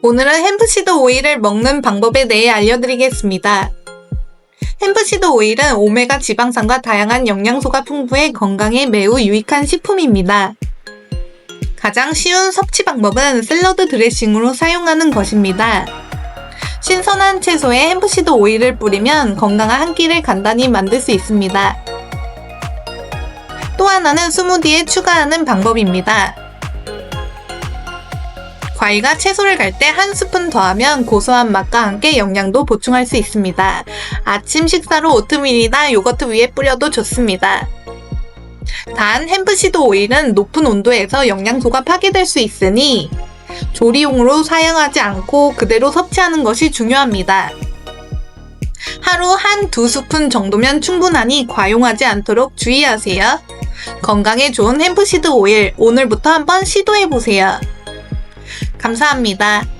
오늘은 햄프시드 오일을 먹는 방법에 대해 알려드리겠습니다. 햄프시드 오일은 오메가 지방산과 다양한 영양소가 풍부해 건강에 매우 유익한 식품입니다. 가장 쉬운 섭취 방법은 샐러드 드레싱으로 사용하는 것입니다. 신선한 채소에 햄프시드 오일을 뿌리면 건강한 한 끼를 간단히 만들 수 있습니다. 또 하나는 스무디에 추가하는 방법입니다. 과일과 채소를 갈 때 한 스푼 더하면 고소한 맛과 함께 영양도 보충할 수 있습니다. 아침 식사로 오트밀이나 요거트 위에 뿌려도 좋습니다. 단 햄프시드 오일은 높은 온도에서 영양소가 파괴될 수 있으니 조리용으로 사용하지 않고 그대로 섭취하는 것이 중요합니다. 하루 한 두 스푼 정도면 충분하니 과용하지 않도록 주의하세요. 건강에 좋은 햄프시드 오일 오늘부터 한번 시도해보세요. 감사합니다.